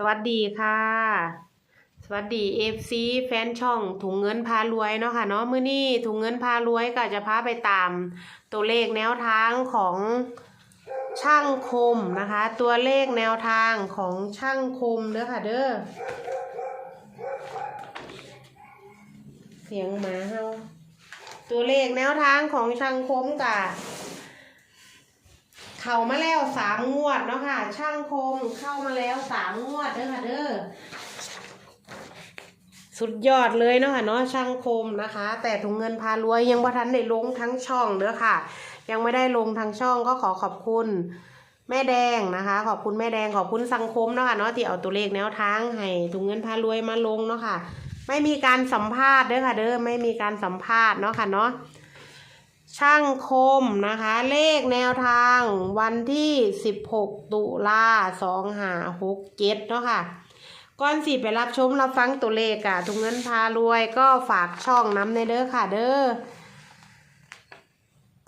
สวัสดีค่ะ สวัสดีเอฟซีแฟนช่องถุงเงินพารวยเนาะค่ะเนาะมื้อนี้ถุงเงินพารวยก็จะพาไปตามตัวเลขแนวทางของช่างคมนะคะ ตัวเลขแนวทางของช่างคมเด้อค่ะเด้อเสียงหมาเฮาตัวเลขแนวทางของช่างคมกะ เข้ามาแล้วสามงวดเนาะค่ะ ช่างคมเข้ามาแล้วสามงวดเด้อค่ะเด้อสุดยอดเลยเนาะค่ะเนาะช่างคมนะคะ แต่ถุงเงินพารวยยังบ่ทันได้ลงทั้งช่องเด้อค่ะ ยังไม่ได้ลงทั้งช่องก็ขอขอบคุณแม่แดงนะคะ ขอบคุณแม่แดงขอบคุณสังคมเนาะค่ะเนาะที่เอาตัวเลขแนวทางให้ถุงเงินพารวยมาลงเนาะค่ะ ไม่มีการสัมภาษณ์เด้อค่ะ เด้อไม่มีการสัมภาษณ์เนาะค่ะเนาะ ช่างคมนะคะ เลขแนวทางวันที่ 16 ตุลา2หา6 7เนาะค่ะก่อนสิไปรับชมรับฟังตัวเลขอะทุกเงินพารวยก็ฝากช่องน้ำในเด้อค่ะเด้อ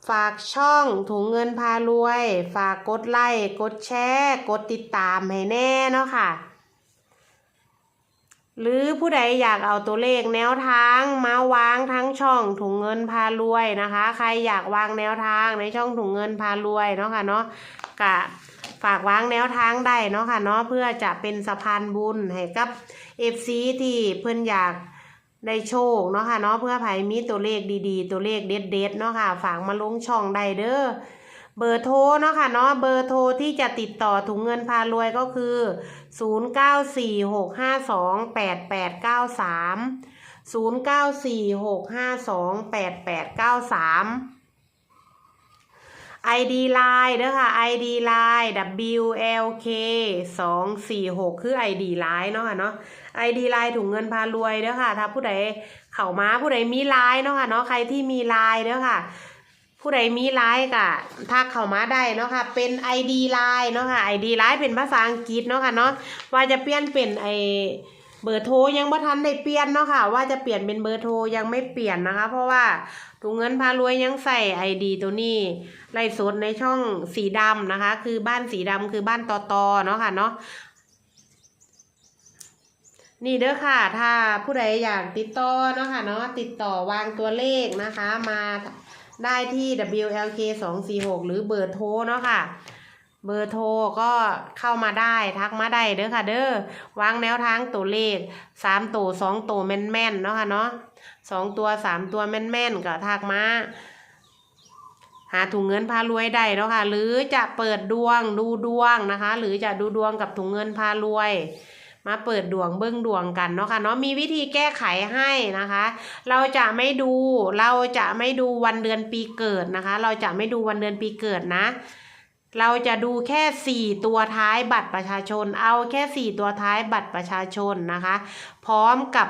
ฝากช่องถุงเงินพารวย ฝากกดไลค์กดแชร์ กดติดตามให้แน่เนาะค่ะ หรือผู้ใดอยากเอาตัวเลขแนวทางมาวางทั้งช่องถุงเงินพารวยนะคะ ใครอยากวางแนวทางในช่องถุงเงินพารวยเนาะค่ะเนาะกะฝากวางแนวทางได้เนาะค่ะเนาะเพื่อจะเป็นสะพานบุญให้กับเอฟซีที่เพื่อนอยากได้โชคเนาะค่ะเนาะเพื่อไผมีตัวเลขดีๆ ตัวเลขเด็ดๆเนาะค่ะ ฝากมาลงช่องได้เด้อ เบอร์โทรเนาะค่ะเนาะเบอร์โทรที่จะติดต่อถุงเงินพารวยก็คือ 0946528893 0946528893 ID Line เด้อค่ะ ID Line WLK 246คือ ID Line เนาะค่ะเนาะ ID Line ถุงเงินพารวยเด้อค่ะ ถ้าผู้ใดเข้ามาผู้ใดมีไลน์เนาะค่ะเนาะ ใครที่มีไลน์เด้อค่ะ ผู้ใดมีไลน์ก็ทักเข้ามาได้เนาะค่ะ เป็น ID ไลน์เนาะค่ะ ID ไลน์เป็นภาษาอังกฤษเนาะค่ะเนาะว่าจะเปลี่ยนเป็นไอเบอร์โทรยังบ่ทันได้เปลี่ยนเนาะค่ะ ว่าจะเปลี่ยนเป็นเบอร์โทรยังไม่เปลี่ยนนะคะ เพราะว่าถุงเงินพารวยยังใส่ ID ตัวนี้ไล่สดในช่องสีดำนะคะ คือบ้านสีดำคือบ้านตอตอเนาะค่ะเนาะนี่เด้อค่ะ ถ้าผู้ใดอยากติดต่อเนาะค่ะเนาะติดต่อวางตัวเลขนะคะ มา ได้ที่ WLK 2 4 6หรือเบอร์โทรเนาะค่ะ เบอร์โทรก็เข้ามาได้ทักมาได้เด้อค่ะ เด้อวางแนวทางตัวเลขสามตัวสองตัวแม่นๆเนาะค่ะเนาะสองตัวสามตัวแม่นๆก็ทักมาหาถุงเงินพารวยได้เนาะค่ะ หรือจะเปิดดวงดูดวงนะคะ หรือจะดูดวงกับถุงเงินพารวย มาเปิดดวงเบิ้องดวงกันเนาะค่ะเนาะมีวิธีแก้ไขให้นะคะ เราจะไม่ดูเราจะไม่ดูวันเดือนปีเกิดนะคะ เราจะไม่ดูวันเดือนปีเกิดนะเราจะดูแค่สี่ตัวท้ายบัตรประชาชน เอาแค่สี่ตัวท้ายบัตรประชาชนนะคะ พร้อมกับ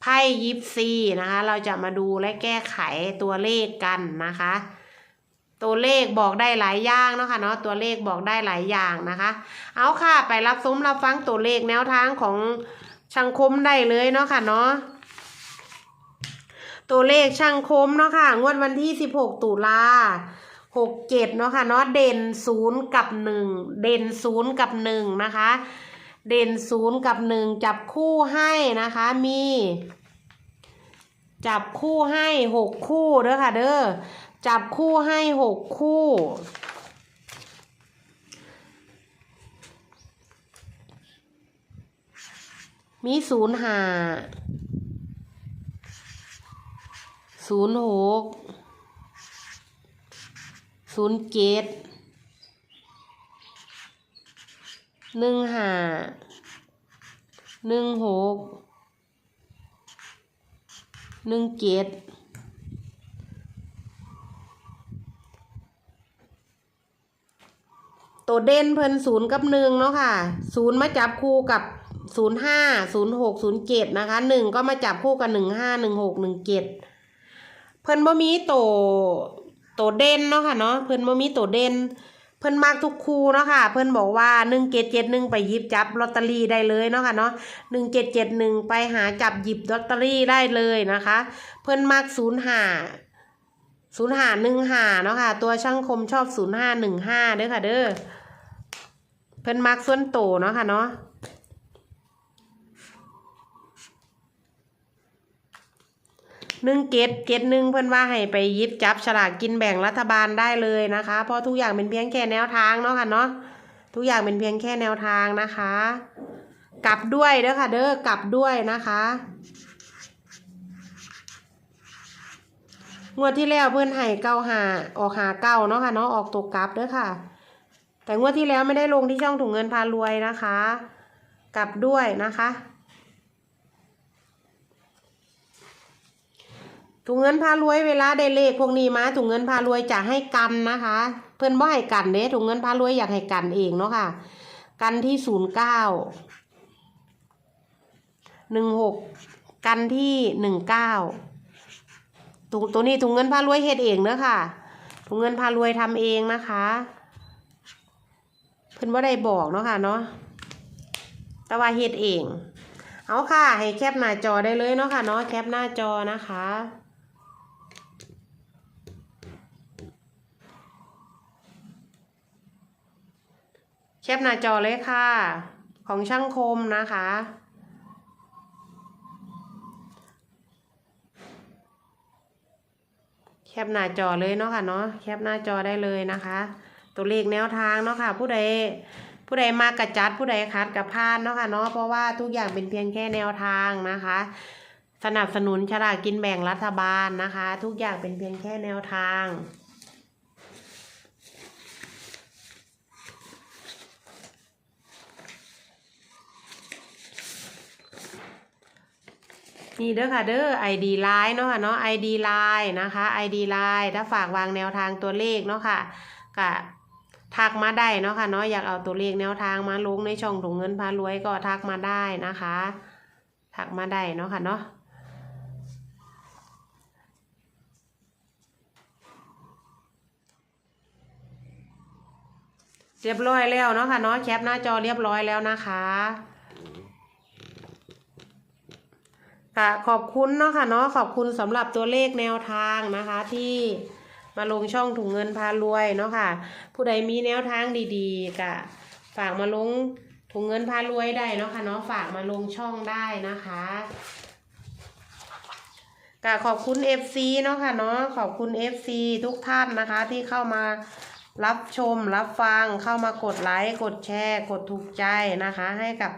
ไพ่ยิปซีนะคะ เราจะมาดูและแก้ไขตัวเลขกันนะคะ ตัวเลขบอกได้หลายอย่างเนาะค่ะเนาะตัวเลขบอกได้หลายอย่างนะคะ เอาค่ะไปรับสมรับฟังตัวเลขแนวทางของช่างคมได้เลยเนาะค่ะเนาะตัวเลขช่างคมเนาะค่ะงวดวันที่ 16 ตุลาหกเจ็ดเนาะค่ะเนาะเด่นศูนย์กับหนึ่งเด่นศูนย์กับหนึ่งนะคะ เด่นศูนย์กับหนึ่งจับคู่ให้นะคะมี จับคู่ให้หกคู่เด้อค่ะเด้อจับคู่ให้หกคู่ มีศูนย์ห้าศูนย์หกศูนย์เจ็ดหนึ่งห้าหนึ่งหกหนึ่งเจ็ด ตัวเด่นเพิ่นศูนย์กับหนึ่งเนาะค่ะศูนย์มาจับคู่กับศูนย์ห้าศูนย์หกศูนย์เจ็ดนะคะหนึ่งก็มาจับคู่กับหนึ่งห้าหนึ่งหกหนึ่งเจ็ดเพิ่นบ่มีโตโตเด่นเนาะค่ะเนาะเพิ่นบ่มีโตเด่นเพิ่นมักทุกคู่เนาะค่ะ เพิ่นบอกว่าหนึ่งเจ็ดเจ็ดหนึ่งไปหยิบจับลอตเตอรี่ได้เลยเนาะค่ะเนาะหนึ่งเจ็ดเจ็ดหนึ่งไปหาจับหยิบลอตเตอรี่ได้เลยนะคะ เพิ่นมักศูนย์ห้าศูนย์ห้าหนึ่งห้าเนาะค่ะ ตัวช่างคมชอบศูนย์ห้าหนึ่งห้าเด้อค่ะเด้อ เพิ่นมากส่วนโตเนาะค่ะเนาะหนึ่งเกตเกตหนึ่งเพื่อนว่าให้ไปยิบจับฉลากกินแบ่งรัฐบาลได้เลยนะคะ เพราะทุกอย่างเป็นเพียงแค่แนวทางเนาะค่ะเนาะทุกอย่างเป็นเพียงแค่แนวทางนะคะ กลับด้วยเด้อค่ะ เด้อกลับด้วยนะคะงวดที่แล้วเพื่อนให้เก้าหาออกหาเก้าเนาะค่ะเนาะออกตัวกลับเด้อค่ะ แต่งวดที่แล้วไม่ได้ลงที่ช่องถุงเงินพารวยนะคะ กลับด้วยนะคะถุงเงินพารวยเวลาได้เลขพวกนี้มาถุงเงินพารวยจะให้กันนะคะ เพื่อนบ่ให้กันเด้ถุงเงินพารวยอยากให้กันเองเนาะค่ะ กันที่ศูนย์เก้าหนึ่งหกกันที่หนึ่งเก้าตัวนี้ถุงเงินพารวยเฮ็ดเองเนอะค่ะถุงเงินพารวยทำเองนะคะ เพิ่นว่าได้บอกเนาะค่ะเนาะแต่ว่าเฮ็ดเอง เอาค่ะ ให้แคปหน้าจอได้เลยเนาะค่ะเนาะแคปหน้าจอนะคะแคปหน้าจอเลยค่ะ ของช่างคมนะคะ แคปหน้าจอเลยเนาะค่ะเนาะแคปหน้าจอได้เลยนะคะ ตัวเลขแนวทางเนาะค่ะ ผู้ใดผู้ใดมากระจัดผู้ใดคัดกับพานเนาะค่ะเนาะเพราะว่าทุกอย่างเป็นเพียงแค่แนวทางนะคะ สนับสนุนฉลากกินแบ่งรัฐบาลนะคะ ทุกอย่างเป็นเพียงแค่แนวทางนี่เด้อค่ะเด้อ ID Line เนาะค่ะเนาะ ID Line นะคะ ID Line ถ้าฝากวางแนวทางตัวเลขเนาะค่ะก็ ทักมาได้เนาะค่ะเนาะอยากเอาตัวเลขแนวทางมาลงในช่องถุงเงินพารวยก็ทักมาได้นะคะ ทักมาได้เนาะค่ะเนาะเรียบร้อยแล้วเนาะค่ะเนาะแคปหน้าจอเรียบร้อยแล้วนะคะค่ะขอบคุณเนาะค่ะเนาะขอบคุณสำหรับตัวเลขแนวทางนะคะที่ มาลงช่องถุงเงินพารวยเนาะค่ะ ผู้ใดมีแนวทางดีๆก็ฝากมาลงถุงเงินพารวยได้เนาะค่ะเนาะฝากมาลงช่องได้นะคะก็ขอบคุณ FC เนาะค่ะเนาะขอบคุณ FC ทุกท่านนะคะ ที่เข้ามารับชมรับฟังเข้ามากดไลค์กดแชร์ กดถูกใจนะคะ ให้กับ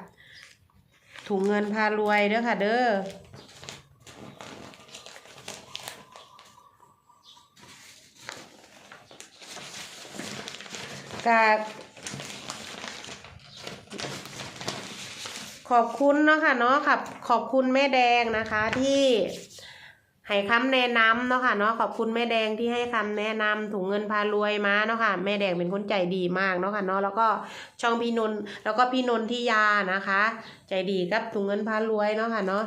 ถุงเงินพารวยเด้อค่ะเด้อ กาขอบคุณเนาะค่ะเนาะค่ะขอบคุณแม่แดงนะคะที่ให้คำแนะนำเนาะค่ะเนาะขอบคุณแม่แดงที่ให้คำแนะนำถุงเงินพารวยมาเนาะค่ะแม่แดงเป็นคนใจดีมากเนาะค่ะเนาะแล้วก็ช่องพี่นนท์แล้วก็พี่นนทิยานะคะ ใจดีกับถุงเงินพารวยเนาะค่ะเนาะ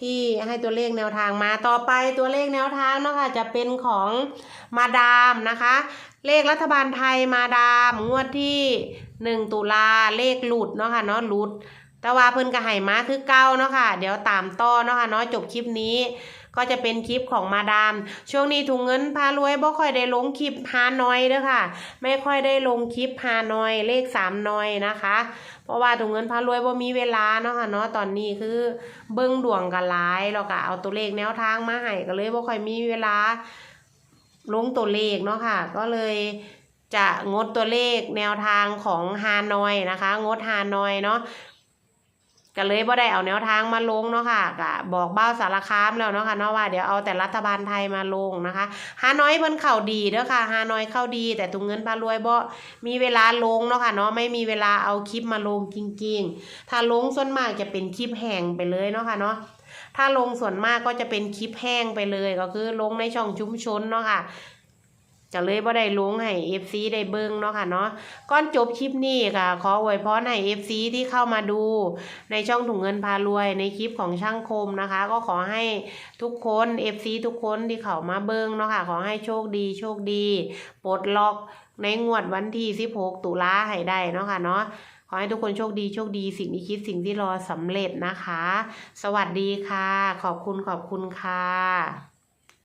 ที่ให้ตัวเลขแนวทางมาต่อไปตัวเลขแนวทางเนาะค่ะจะเป็นของมาดามนะคะ เลขรัฐบาลไทยมาดามงวดที่หนึ่งตุลาเลขหลุดเนาะค่ะเนาะหลุด แต่ว่าเพิ่นก็ให้มาคือเก้าเนาะค่ะเดี๋ยวตามต่อเนาะค่ะเนาะจบคลิปนี้ ก็จะเป็นคลิปของมาดาม ช่วงนี้ถุงเงินพารวยบ่ค่อยได้ลงคลิปฮานอยเด้อค่ะ ไม่ค่อยได้ลงคลิปฮานอยเลขสามนอยนะคะ เพราะว่าถุงเงินพารวยบ่มีเวลาเนาะค่ะเนาะตอนนี้คือเบิ่งดวงกันหลายแล้วก็เอาตัวเลขแนวทางมาให้ก็เลยบ่ค่อยมีเวลาลงตัวเลขเนาะค่ะ ก็เลยจะงดตัวเลขแนวทางของฮานอยนะคะ งดฮานอยเนาะ ก็เลยบ่ได้เอาแนวทางมาลงเนาะค่ะก็บอกเบ้าสารคามแล้วเนาะค่ะเนาะว่าเดี๋ยวเอาแต่รัฐบาลไทยมาลงนะคะฮานอยเพิ่นเข้าดีเด้อค่ะฮานอยเข้าดี แต่ตุงเงินพารวยบ่มีเวลาลงเนาะค่ะเนาะไม่มีเวลาเอาคลิปมาลงจริงๆ ถ้าลงส่วนมากจะเป็นคลิปแห้งไปเลยเนาะค่ะเนาะถ้าลงส่วนมากก็จะเป็นคลิปแห้งไปเลยก็คือลงในช่องชุมชนเนาะค่ะ จะเลยบ่ได้ลงให้ FC ได้เบิ่งเนาะค่ะเนาะก่อนจบคลิปนี้ค่ะ ขออวยพรให้ FC ที่เข้ามาดู ในช่องถุงเงินพารวยในคลิปของช่างคมนะคะ ก็ขอให้ทุกคน FC ทุกคนที่เข้ามาเบิ่งเนาะค่ะ ขอให้โชคดีโชคดีปลดล็อกในงวดวันที่ 16 ตุลาให้ได้เนาะค่ะเนาะขอให้ทุกคนโชคดีโชคดีสิ่งที่คิดสิ่งที่รอสำเร็จนะคะ สวัสดีค่ะ ขอบคุณขอบคุณค่ะ